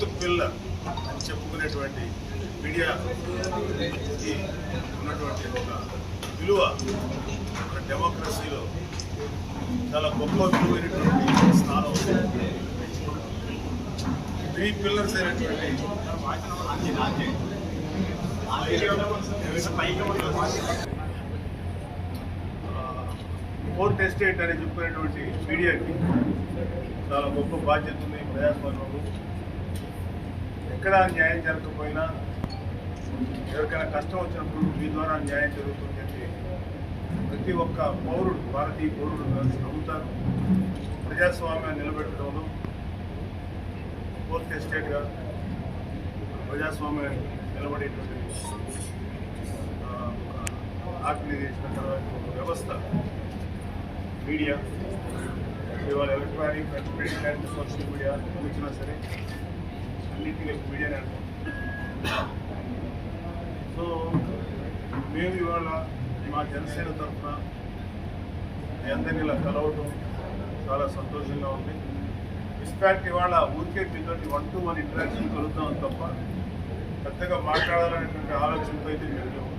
Fourth pillar అని చెప్పుకునేటువంటి media ఉన్నటువంటి ఒక విలువ మన డెమోక్రసీలో చాలా గొప్ప విలువైనటువంటి స్థానం త్రీ పిల్లర్స్ అయినటువంటి ఫోర్త్ ఎస్టేట్ అని చెప్పుకునేటువంటి మీడియాకి చాలా గొప్ప బాధ్యత ఉంది ప్రజాస్వామ్యంలో ఎక్కడ న్యాయం జరగకపోయినా ఎవరికైనా కష్టం వచ్చినప్పుడు మీ ద్వారా న్యాయం జరుగుతుంది అంటే ప్రతి ఒక్క పౌరుడు భారతీయ పౌరుడు నమ్ముతారు. ప్రజాస్వామ్యాన్ని నిలబెట్టడంలో ఫోర్త్ ఎస్టేట్గా ప్రజాస్వామ్యాన్ని నిలబడేటువంటి ఆ, చేసిన ఆర్గనైజేషన్ తర్వాత ఒక వ్యవస్థ మీడియా. ఇవాళ electronic print and social media వచ్చినా సరే అన్నింటినీ అనుకుంటున్నాం సో మేము ఇవాళ మా జనసేన తరఫున మీ అందరినీ ఇలా కలవటం చాలా సంతోషంగా ఉంది. ఇన్ఫ్యాక్ట్ ఇవాళ ఊరికే మీతో వన్ టు వన్ ఇంటరాక్షన్ కలుగుతాం తప్ప పెద్దగా మాట్లాడాలనేటువంటి ఆలోచనతో అయితే మేము లేము.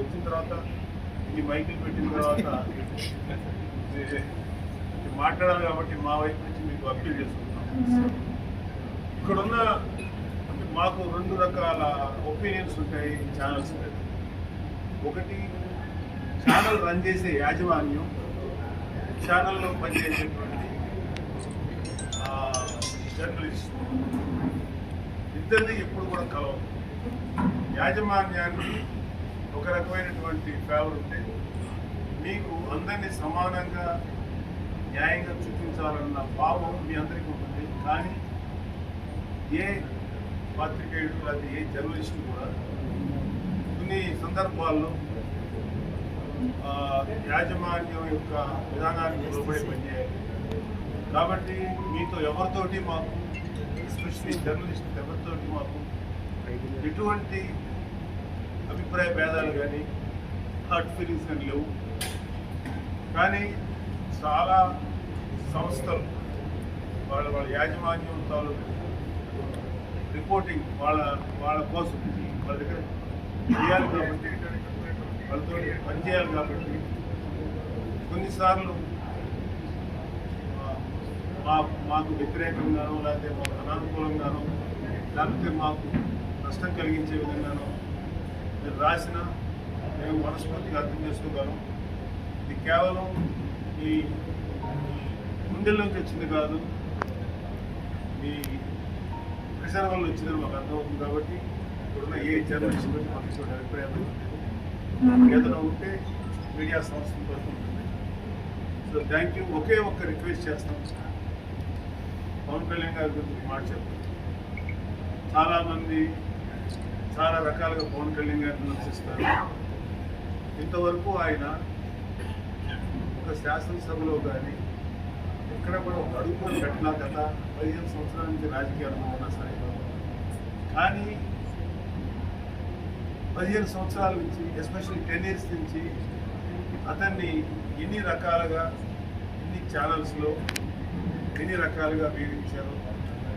వచ్చిన తర్వాత ఈ మైకులు పెట్టిన తర్వాత మాట్లాడాలి కాబట్టి మా వైపు నుంచి మీకు అప్పీల్ చేసుకుంటాం. ఇక్కడున్న అంటే మాకు రెండు రకాల ఒపీనియన్స్ ఉంటాయి ఛానల్స్ ఒకటి ఛానల్ రన్ చేసే యాజమాన్యం ఛానల్లో పనిచేసేటువంటి జర్నలిస్ట్ ఇద్దరిది ఎప్పుడు కూడా కలవదు యాజమాన్యానికి ఒక రకమైనటువంటి ఫేవర్ ఉంటే మీకు అందరినీ సమానంగా న్యాయంగా చూపించాలన్న భావం మీ అందరికీ ఉంటుంది. కానీ ఏ పాత్రికేయుడు లేదా ఏ జర్నలిస్టు కూడా కొన్ని సందర్భాల్లో యాజమాన్యం యొక్క విధానానికి లోబడి పనిచేయాలి. కాబట్టి మీతో ఎవరితోటి మాకు ఎస్పెషలీ జర్నలిస్ట్ ఎవరితోటి మాకు ఎటువంటి అభిప్రాయ భేదాలు కానీ హార్ట్ ఫీలింగ్స్ కానీ లేవు. కానీ చాలా సంస్థలు వాళ్ళ వాళ్ళ యాజమాన్యం తాలూకు రిపోర్టింగ్ వాళ్ళ వాళ్ళ కోసం. వాళ్ళ దగ్గర చేయాలి కాబట్టి వాళ్ళతో పనిచేయాలి కాబట్టి కొన్నిసార్లు మా మాకు వ్యతిరేకంగానో లేకపోతే మాకు అనానుకూలంగానో లేకపోతే మాకు నష్టం కలిగించే విధంగానో మీరు రాసిన మేము మనస్ఫూర్తిగా అర్థం చేసుకోగలం. ఇది కేవలం ఈ గుండెల వచ్చింది కాదు. ప్రెషర్ వల్ల వచ్చిందని మాకు అర్థమవుతుంది కాబట్టి ఇప్పుడున్న ఏ జర్నలిస్ట్ గురించి మాకు ఇటువంటి అభిప్రాయం. ఏదైనా ఉంటే మీడియా సంస్థల తరఫున ఉంటుంది. So thank you. ఒకే ఒక్క రిక్వెస్ట్ చేస్తాం. పవన్ కళ్యాణ్ గారి గురించి మాట చెప్తాం చాలామంది చాలా రకాలుగా పవన్ కళ్యాణ్ గారిని విమర్శిస్తారు. ఇంతవరకు ఆయన ఒక శాసనసభలో కానీ ఎక్కడ కూడా ఒక అడుగు పెట్టినా గత పదిహేను సంవత్సరాల నుంచి రాజకీయ అనుభవం ఉన్నా సరే కానీ పదిహేను సంవత్సరాల నుంచి ఎస్పెషల్లీ టెన్ ఇయర్స్ నుంచి అతన్ని ఎన్ని రకాలుగా ఎన్ని ఛానల్స్లో ఎన్ని రకాలుగా వేధించారో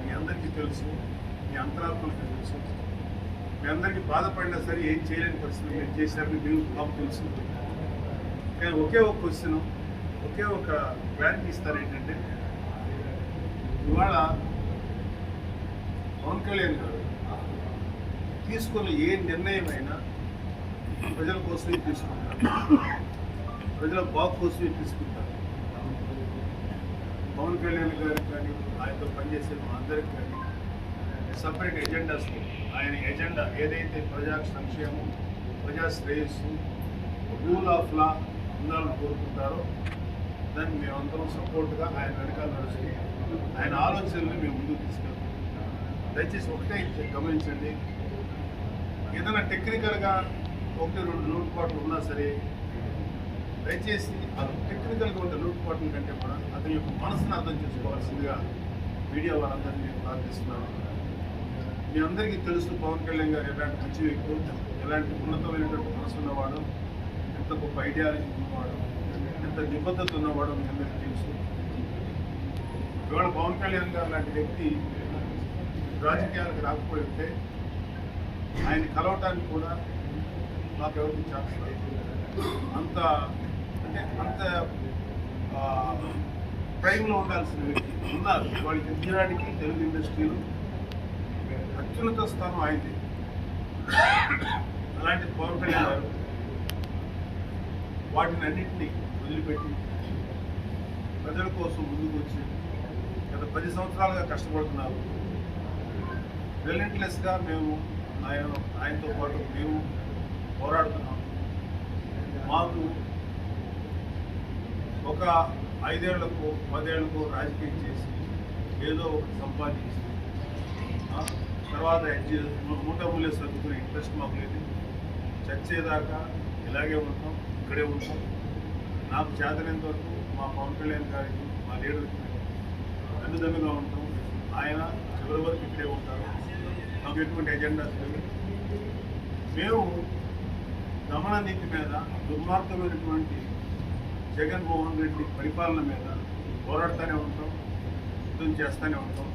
మీ అందరికీ తెలుసు మీ అంతరాత్మలకు తెలుసు. మీ అందరికీ బాధపడినా సరే ఏం చేయలేని పరిస్థితి మీరు చేశారని మీరు మాకు తెలుసు. కానీ ఒకే ఒక క్వశ్చన్ ఒకే ఒక క్లారిటీ ఇస్తారు ఏంటంటే ఇవాళ పవన్ కళ్యాణ్ గారు తీసుకున్న ఏ నిర్ణయం అయినా ప్రజల కోసమే తీసుకుంటారు. ప్రజల బాగు కోసమే తీసుకుంటారు. పవన్ కళ్యాణ్ గారికి కానీ ఆయనతో పనిచేసే మా అందరికి కానీ సపరేట్ ఎజెండాస్ ఆయన ఎజెండా ఏదైతే ప్రజా సంక్షేమం ప్రజా శ్రేయస్సు రూల్ ఆఫ్ లా ఉండాలని కోరుకుంటారో దాన్ని మేమందరం సపోర్ట్గా ఆయన వెనకాల నడుస్తూ ఆయన ఆలోచనలు మేము ముందుకు తీసుకెళ్తాం. దయచేసి ఒకటే గమనించండి. ఏదైనా టెక్నికల్గా ఒకటి రెండు లోటుపాట్లు ఉన్నా సరే దయచేసి అది టెక్నికల్గా ఉండే లోటుపాట్ల కంటే కూడా అతని యొక్క మనసును అర్థం చేసుకోవాల్సిందిగా మీడియా వారందరినీ నేను ప్రార్థిస్తున్నాను. మీ అందరికీ తెలుసు పవన్ కళ్యాణ్ గారు ఎలాంటి మంచి వ్యక్తులు ఎలాంటి ఉన్నతమైనటువంటి మనసు ఉన్నవాడు ఎంత గొప్ప ఐడియాలజీ ఉన్నవాడు ఎంత నిబద్ధత ఉన్నవాడు మీ అందరికీ తెలుసు. ఇవాళ పవన్ కళ్యాణ్ గారు లాంటి వ్యక్తి రాజకీయాలకు రాకపోయి ఉంటే ఆయన కలవటానికి కూడా నాకు ఎవరికి ఛాన్స్ అంత అంటే అంత ప్రైమ్లో ఉండాల్సిన వ్యక్తి ఉన్నారు. వాళ్ళకి ఎదిగడానికి తెలుగు ఇండస్ట్రీలో అత్యున్నత స్థానం ఆయనది. అలాంటి పవన్ కళ్యాణ్ గారు వాటిని అన్నింటినీ వదిలిపెట్టి ప్రజల కోసం ముందుకు వచ్చి గత పది సంవత్సరాలుగా కష్టపడుతున్నారు. రిలెంట్లెస్గా మేము ఆయన ఆయనతో పాటు మేము పోరాడుతున్నాం. మాకు ఒక ఐదేళ్ళకు పదేళ్ళకు రాజకీయం చేసి ఏదో ఒకటి సంపాదించి తర్వాత ఎడ్జి- మూట మూల్య సర్దుకునే ఇంట్రెస్ట్ మాకు లేదు. చచ్చేదాకా ఇలాగే ఉంటాం ఇక్కడే ఉంటాం. నాకు చేతనేంత వరకు మా పవన్ కళ్యాణ్ గారికి మా లీడర్కి అన్నిదన్నుగా ఉంటాం. ఆయన చివరి వరకు ఇక్కడే ఉంటారు. మాకు ఎటువంటి ఎజెండా మేము దమన నీతి మీద దుర్మార్గమైనటువంటి జగన్మోహన్ రెడ్డి పరిపాలన మీద పోరాడుతూనే ఉంటాం యుద్ధం చేస్తూనే ఉంటాం.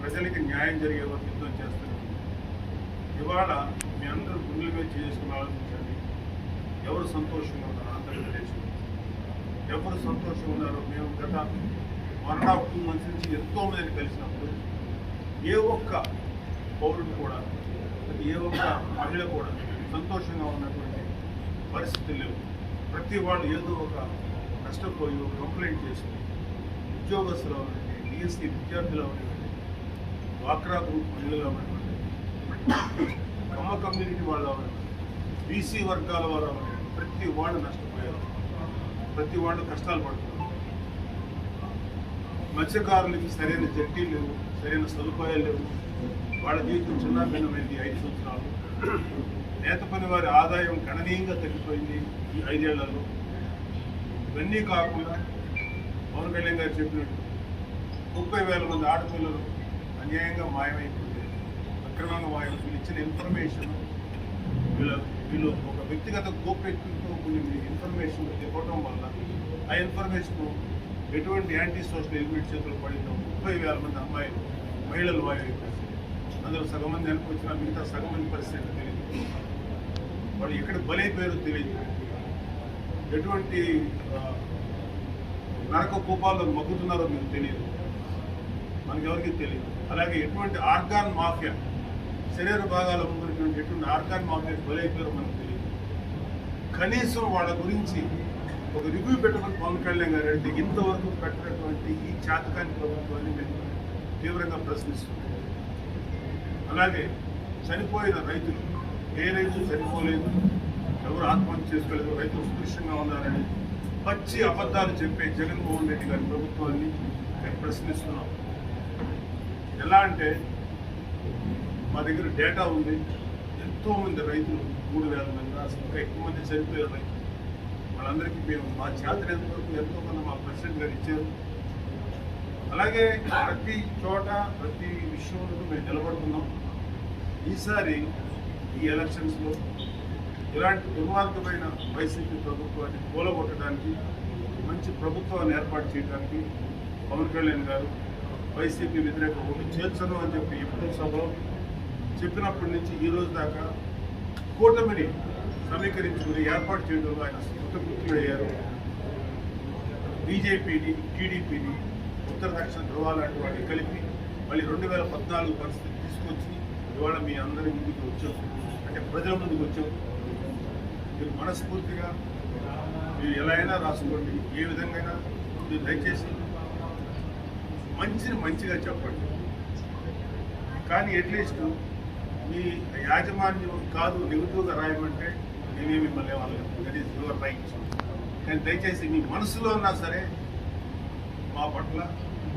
ప్రజలకి న్యాయం జరిగే వరకు యుద్ధం చేస్తూనే ఉంటాం. ఇవాళ మీ అందరూ గుండెల మీద చేసుకుని ఆలోచించండి. ఎవరు సంతోషంగా ఉన్నారు ఆంధ్రప్రదేశ్లో? ఎవరు సంతోషంగా ఉన్నారో? మేము గత one and half two months నుంచి ఎంతోమందిని కలిసినప్పుడు ఏ ఒక్క పౌరుడు కూడా ఏ ఒక్క మహిళ కూడా సంతోషంగా ఉన్నటువంటి పరిస్థితులు లేవు. ప్రతి వాళ్ళు ఏదో ఒక కష్టపోయి ఒక కంప్లైంట్ చేసుకుని ఉద్యోగస్తులు అవనండి డిఎస్సీ విద్యార్థులు అవనివ్వండి డ్వాక్రా గ్రూప్ మహిళలు అవనివ్వండి కమ్మ కమ్యూనిటీ వాళ్ళు అవనివ్వండి బీసీ వర్గాల వారు అవనివ్వండి ప్రతి వాళ్ళు నష్టపోయారు. ప్రతి వాళ్ళు కష్టాలు పడుతున్నారు. మత్స్యకారులకి సరైన జడ్డీ లేవు సరైన సదుపాయాలు లేవు. వాళ్ళ జీవితం చిన్న భిన్నమైంది ఐదు సంవత్సరాలు. నేత పని వారి ఆదాయం గణనీయంగా తగ్గిపోయింది ఈ ఐదేళ్ళలో. ఇవన్నీ కాకుండా పవన్ కళ్యాణ్ గారు చెప్పినట్టు ముప్పై వేల మంది ఆడపిల్లలు అన్యాయంగా మాయమైపోయింది అక్రమంగా మాయమైపోయింది ఇచ్చిన ఇన్ఫర్మేషన్ వీళ్ళ వీళ్ళు ఒక వ్యక్తిగత గోప్యతతో కూడిన ఇన్ఫర్మేషన్ ఇవ్వడం వల్ల ఆ ఇన్ఫర్మేషన్ ఎటువంటి యాంటీ సోషల్ ఎలిమెంట్ చేతులు పడిందో ముప్పై వేల మంది అమ్మాయిలు మహిళలు మాయమైపోయింది అందులో సగం మంది అనుకొచ్చిన మిగతా సగం మంది పరిస్థితి తెలియదు. వాళ్ళు ఎక్కడ బలైపోయారో తెలియదు. ఎటువంటి నరక కూపాల్లో మగ్గుతున్నారో మీకు తెలియదు. మనకి ఎవరికి తెలియదు. అలాగే ఎటువంటి ఆర్గాన్ మాఫియా శరీర భాగాల ముందున్నటువంటి ఎటువంటి ఆర్గాన్ మాఫియా బలైపోయారో మనకు తెలియదు. కనీసం వాళ్ళ గురించి ఒక రివ్యూ పెట్టుకుని పవన్ కళ్యాణ్ గారు అయితే ఇంతవరకు పెట్టినటువంటి ఈ చాతకాని ప్రభుత్వాన్ని మేము తీవ్రంగా ప్రశ్నిస్తున్నాం. అలాగే చనిపోయిన రైతులు ఏ రైతు చనిపోలేదు ఎవరు ఆత్మహత్య చేసుకోలేదు రైతులు సుదృష్టంగా ఉన్నారని పచ్చి అబద్ధాలు చెప్పే జగన్మోహన్ రెడ్డి గారి ప్రభుత్వాన్ని మేము ప్రశ్నిస్తున్నాం. ఎలా అంటే మా దగ్గర డేటా ఉంది. ఎంతోమంది రైతులు మూడు వేల మంది అసలు ఎక్కువ మంది చనిపోయారు రైతులు. వాళ్ళందరికీ మేము మా చేతనంత ఎంతవరకు ఎంతో కొంత మా ప్రెసిడెంట్ గారు ఇచ్చారు. అలాగే ప్రతి చోట ప్రతి విషయంలో మేము నిలబడుతున్నాం. ఈసారి ఈ ఎలక్షన్స్లో ఇలాంటి దుర్మార్గమైన వైసీపీ ప్రభుత్వాన్ని కూలగొట్టడానికి మంచి ప్రభుత్వాన్ని ఏర్పాటు చేయడానికి పవన్ కళ్యాణ్ గారు వైసీపీ వ్యతిరేక ఓటు చేర్చను అని చెప్పి ఎప్పుడో సభలో చెప్పినప్పటి నుంచి ఈ రోజు దాకా కూటమిని సమీకరించుకుని ఏర్పాటు చేయడంలో ఆయన కృతకృత్యులయ్యారు బీజేపీని టీడీపీని ఉత్తర దక్షిణ లాంటి వాటిని కలిపి మళ్ళీ రెండు వేల పద్నాలుగు పరిస్థితి తీసుకొచ్చి ఇవాళ మీ అందరి ముందుకు వచ్చాం. అంటే ప్రజల ముందుకు వచ్చాం. మీరు మనస్ఫూర్తిగా మీరు ఎలా అయినా రాసుకోండి. ఏ విధంగా అయినా మీరు దయచేసి మంచిని మంచిగా చెప్పండి. కానీ అట్లీస్ట్ మీ యాజమాన్యం కాదు నెగిటివ్గా రాయమంటే నేనే మిమ్మల్ని వాళ్ళకి దట్ ఈస్ యువర్ రైట్ కానీ దయచేసి మీ మనసులో ఉన్నా సరే మా పట్ల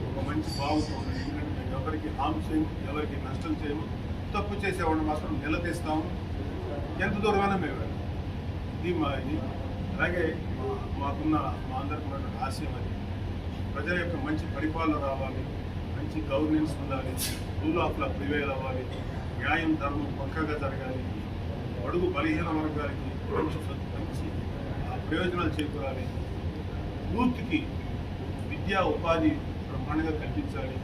ఒక మంచి భావంతో ఎందుకంటే మేము ఎవరికి హామ్ చేయము ఎవరికి నష్టం చేయము. తప్పు చేసేవాడిని మాత్రం నిలదీస్తాము ఎంత దూరమైనా మేము ఇది మా ఇది. అలాగే మాకున్న మా అందరికి ఉన్నటువంటి ఆశయం అది. ప్రజల యొక్క మంచి పరిపాలన రావాలి. మంచి గవర్నెన్స్ ఉండాలి. రూల్ ఆఫ్ లా ప్రివేల్ అవ్వాలి. న్యాయం ధర్మం పక్కగా జరగాలి. అడుగు బలహీన వర్గాలకి మంచి మంచి ఆ, ప్రయోజనాలు చేకూరాలి. యూత్కి విద్యా ఉపాధి బ్రహ్మాండంగా కల్పించాలి.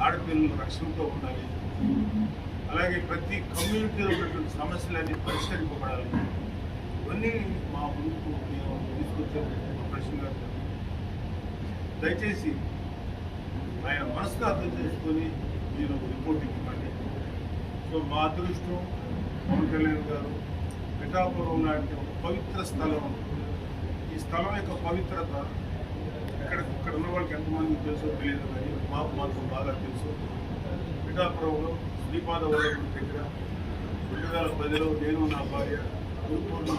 ఆడపిల్లలు రక్షణతో ఉండాలి. అలాగే ప్రతి కమ్యూనిటీలో ఉన్నటువంటి సమస్యలన్నీ పరిష్కరింపబడాలి. ఇవన్నీ మా ముందుకు మేము తీసుకొచ్చే ప్రశ్నగా దయచేసి ఆయన మనసుకు అర్థం చేసుకొని మీరు రిపోర్ట్ ఇవ్వండి. సో మా అదృష్టం పవన్ కళ్యాణ్ గారు పిఠాపురం లాంటి ఒక పవిత్ర స్థలం. ఈ స్థలం యొక్క పవిత్రత ఇక్కడ ఇక్కడ ఉన్న వాళ్ళకి ఎంతమందికి తెలుసో తెలియదు కానీ మాకు మాత్రం బాగా తెలుసు. పిఠాపురంలో శ్రీపాద వల్లభుడి దగ్గర రెండు వేల పదిలో నేను నా భార్య గురుపూర్ణం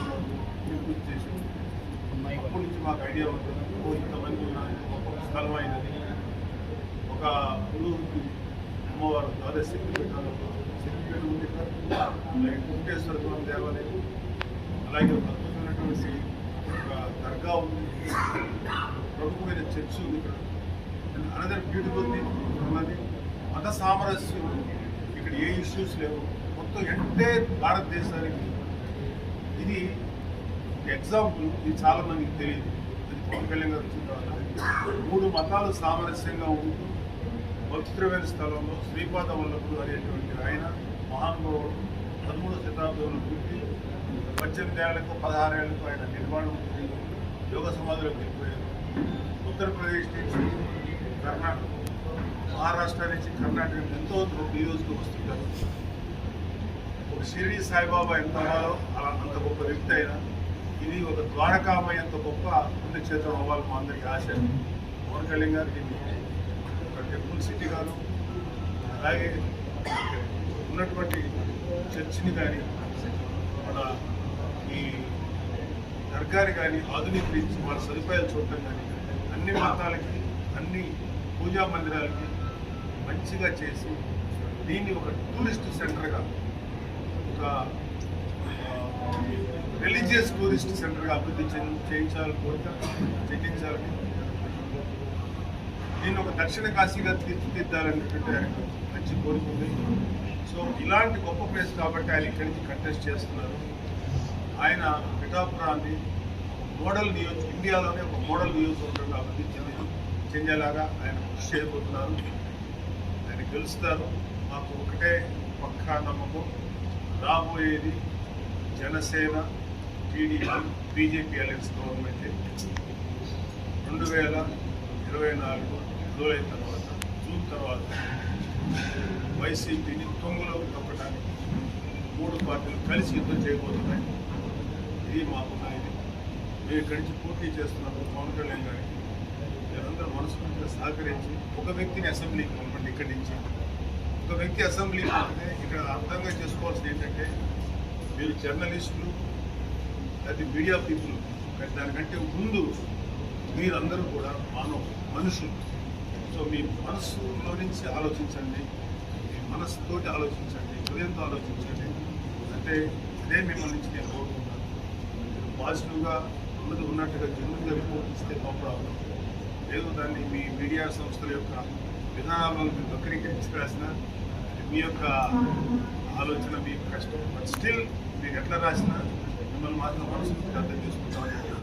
పూర్తి చేసి అప్పటి నుంచి మాకు ఐడియా ఉంటుంది. ఓ ఇంతమంది ఉన్న ఒక స్థలం అయినది ఒక ఊరికి అమ్మవారు ద్వాదశ శక్తి శక్తిపీఠం ఉంది ఇక్కడ. అలాగే కుంకేశ్వర స్వామి దేవాలయం. అలాగే ఒక అద్భుతమైనటువంటి ఒక దర్గా ఉంది. ప్రముఖమైన చర్చ్ ఉంది ఇక్కడ. అనదర్ బ్యూటిఫుల్ థింగ్ ఉన్నది మత సామరస్యం ఇక్కడ ఏ ఇష్యూస్ లేవు. మొత్తం ఎంటైర్ భారతదేశానికి ఇది ఎగ్జాంపుల్ ఇది చాలా మందికి తెలియదు. ఇది పవన్ కళ్యాణ్ గారు వచ్చిన తర్వాత మూడు మతాలు సామరస్యంగా ఉంటూ పవిత్రమైన స్థలంలో శ్రీపాద వల్లభుడు అనేటువంటి ఆయన మహానుభావుడు పదమూడవ శతాబ్దంలో పుట్టి పద్దెనిమిది ఏళ్ళకు పదహారు ఏళ్ళకు ఆయన నిర్మాణం యోగ సమాధిలోకి వెళ్ళిపోయారు. ఉత్తరప్రదేశ్ నుంచి కర్ణాటక మహారాష్ట్ర నుంచి కర్ణాటక ఎంతో దూరం వస్తుంటారు ఒక షిరిడి సాయిబాబా ఎంత అవ్వాలో అలా అంత గొప్ప వ్యక్తి అయినా ఇది ఒక ద్వారకామయ్య అంత గొప్ప పుణ్యక్షేత్రం అవ్వాలి మా అందరికీ ఆశ. పవన్ కళ్యాణ్ గారు దీన్ని ఒక టెంపుల్ సిటీ గాను అలాగే ఉన్నటువంటి చర్చిని కానీ మన ఈ దర్గాని కానీ ఆధునీకరించి వాళ్ళ సదుపాయాలు చూడటం కానీ అన్ని మతాలకి అన్ని పూజా మందిరాలకి మంచిగా చేసి దీన్ని ఒక టూరిస్ట్ సెంటర్గా ఒక రిలీజియస్ టూరిస్ట్ సెంటర్గా అభివృద్ధి చెంది చేయించాలని కోరిక చెల్లించాలని దీన్ని ఒక దక్షిణ కాశీగా తీర్చిదిద్దాలనేటువంటి మంచి కోరిక ఉంది. సో ఇలాంటి గొప్ప ప్లేస్ కాబట్టి ఆయన ఇక్కడి నుంచి కంటెస్ట్ చేస్తున్నారు. ఆయన పిఠాపురాన్ని మోడల్ నియోజక ఇండియాలోనే ఒక మోడల్ నియోజకవర్గంగా అభివృద్ధి చెంది చెందేలాగా ఆయన కృషి చేయబోతున్నారు. ఆయన గెలుస్తారు. మాకు ఒకటే పక్కా నమ్మకం. రాబోయేది Janasena TDP BJP alliance government రెండు వేల ఇరవై నాలుగు జూలై తర్వాత జూన్ తర్వాత వైసీపీని తొంగులో తొక్కడానికి మూడు పార్టీలు కలిసి యుద్ధం చేయబోతున్నాయి. ఇది మాకున్న ఇది మేము ఇక్కడి నుంచి పూర్తి చేస్తున్నప్పుడు పవన్ కళ్యాణ్ గారికి మీరందరూ మనస్ఫూర్తిగా సహకరించి ఒక వ్యక్తిని అసెంబ్లీకి పంపండి ఇక్కడి నుంచి. ఒక వ్యక్తి అసెంబ్లీ పంపితే ఇక్కడ అర్థంగా చేసుకోవాల్సింది ఏంటంటే మీరు జర్నలిస్టులు అది మీడియా పీపుల్ కానీ దానికంటే ముందు మీరందరూ కూడా మానవ మనుషులు. సో మీ మనస్సులో నుంచి ఆలోచించండి మీ మనస్సుతోటి ఆలోచించండి హృదయంతో ఆలోచించండి. అంటే ఇదే మిమ్మల్ని నుంచి నేను కోరుకుంటాను మీరు పాజిటివ్గా ఉన్నది ఉన్నట్టుగా జన్మగా రిపోర్ట్ ఇస్తే నో ప్రాబ్లం లేదు దాన్ని మీ మీడియా సంస్థల యొక్క విధానాలను మీరు వక్రీకరించి మీ యొక్క ఆలోచన మీ కష్టం. బట్ స్టిల్ మీరు ఎట్లా రాసినా మిమ్మల్ని మాత్రం మనసు అర్థం చేసుకుంటామని